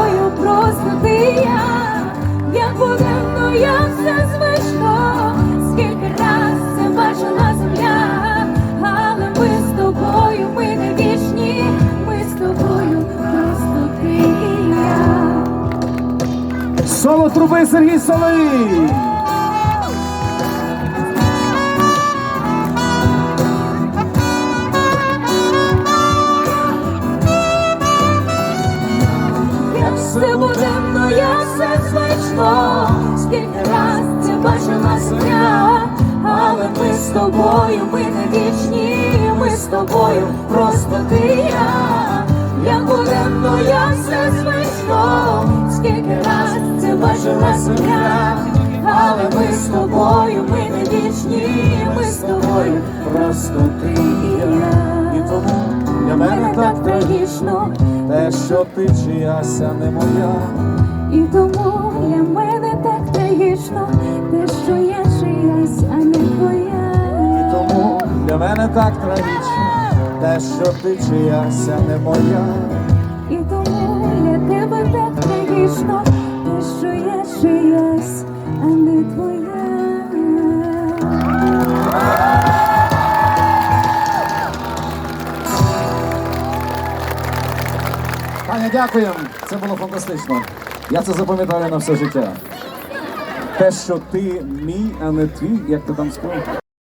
тобою ти я, як повинно я все звичко, скільки раз це бачила земля, але ми з тобою, ми не вічні, ми з тобою просто ти я. Соло труби Сергій Соловій! Буденно, як все звично, скільки раз це бачила земля, але ми з тобою, ми не вічні, ми з тобою, просто ти і я. Як буденно, як все звично, скільки раз це бачила земля, але ми з тобою, ми не вічні, ми з тобою, просто ти і я. І тому для Мене так трагічно. Те, що ти чияся не моя. І тому для мене так трагічно, те, що я чиясь, а не твоя. І тому для мене так трагічно, те, що ти чияся не моя. І тому для тебе так трагічно, те, що я чиясь, Таня, дякуємо. Це було фантастично. Я це запам'ятаю на все життя. Те, що ти мій, а не твій, як ти там сказав?